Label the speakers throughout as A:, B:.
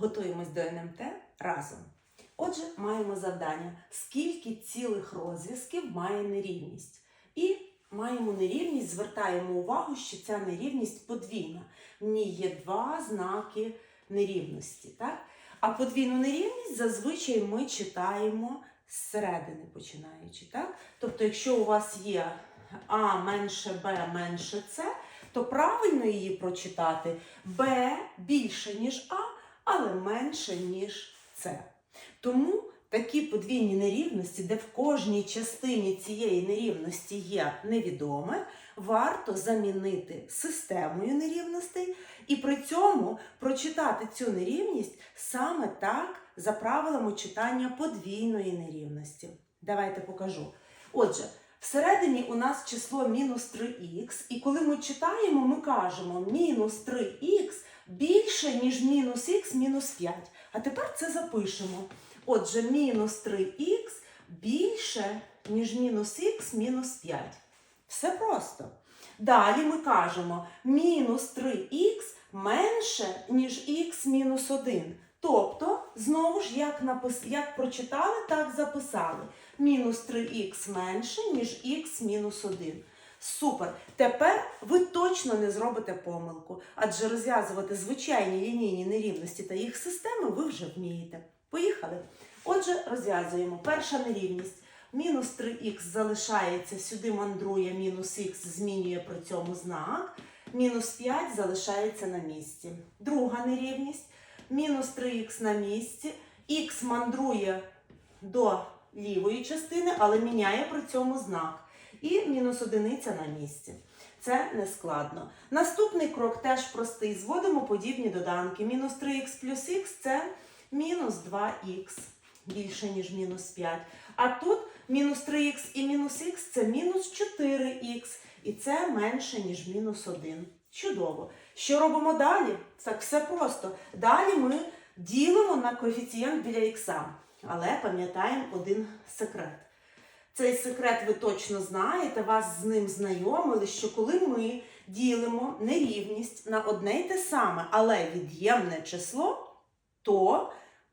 A: Готуємось до НМТ разом. Отже, маємо завдання, скільки цілих розв'язків має нерівність. І маємо нерівність, звертаємо увагу, що ця нерівність подвійна. В ній є два знаки нерівності. Так? А подвійну нерівність зазвичай ми читаємо зсередини починаючи. Так? Тобто, якщо у вас є А менше Б менше С, то правильно її прочитати Б більше, ніж А, але менше, ніж С. Тому такі подвійні нерівності, де в кожній частині цієї нерівності є невідоме, варто замінити системою нерівностей і при цьому прочитати цю нерівність саме так за правилами читання подвійної нерівності. Давайте покажу. Отже, всередині у нас число мінус 3х, і коли ми читаємо, ми кажемо мінус 3х більше, ніж мінус х мінус 5. А тепер це запишемо. Отже, мінус 3х більше, ніж мінус х мінус 5. Все просто. Далі ми кажемо мінус 3х менше, ніж х мінус 1. Тобто, знову ж, як, напис... як прочитали, так записали. Мінус 3х менше, ніж х мінус 1. Супер! Тепер ви точно не зробите помилку, адже розв'язувати звичайні лінійні нерівності та їх системи ви вже вмієте. Поїхали! Отже, розв'язуємо. Перша нерівність. Мінус 3х залишається, сюди мандрує, мінус х змінює при цьому знак. Мінус 5 залишається на місці. Друга нерівність. Мінус 3х на місці. Х мандрує до лівої частини, але міняє при цьому знак. І мінус одиниця на місці. Це не складно. Наступний крок теж простий. Зводимо подібні доданки. Мінус 3х плюс х це мінус 2х більше, ніж мінус 5. А тут мінус 3х і мінус х це мінус 4х. І це менше, ніж мінус 1. Чудово. Що робимо далі? Так все просто. Далі ми ділимо на коефіцієнт біля х. Але пам'ятаємо один секрет. Цей секрет ви точно знаєте, вас з ним знайомили, що коли ми ділимо нерівність на одне й те саме, але від'ємне число, то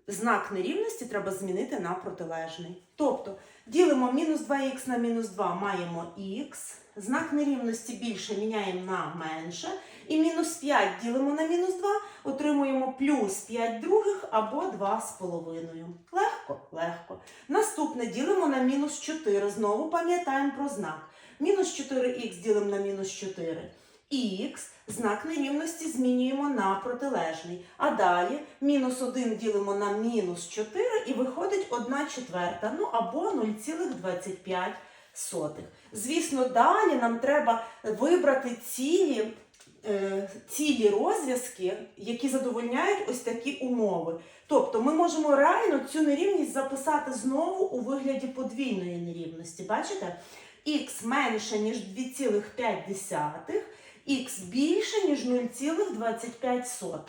A: знак нерівності треба змінити на протилежний. Тобто ділимо мінус 2х на мінус 2 маємо х, знак нерівності більше міняємо на менше, і мінус 5 ділимо на мінус 2, отримуємо плюс 5 других або 2,5. Легко, легко. Наступне ділимо на мінус 4. Знову пам'ятаємо про знак. Мінус 4х ділимо на мінус 4. Х, знак нерівності змінюємо на протилежний. А далі мінус 1 ділимо на мінус 4 і виходить 1 четверта, ну або 0,25. Звісно, далі нам треба вибрати цілі, е, цілі розв'язки, які задовольняють ось такі умови. Тобто ми можемо реально цю нерівність записати знову у вигляді подвійної нерівності. Бачите? Х менше, ніж 2,5, х більше, ніж 0,25.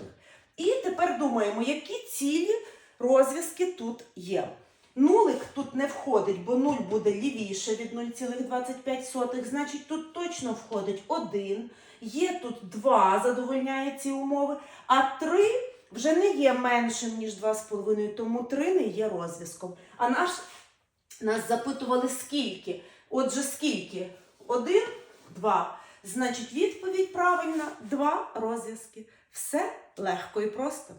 A: І тепер думаємо, які цілі розв'язки тут є. Нулик тут не входить, бо 0 буде лівіше від 0,25, значить тут точно входить 1. Є тут 2, задовольняє ці умови, а 3 вже не є меншим, ніж 2,5, тому 3 не є розв'язком. А наш, нас запитували скільки. Отже, скільки? 1, 2. Значить, відповідь правильна два розв'язки. Все легко і просто.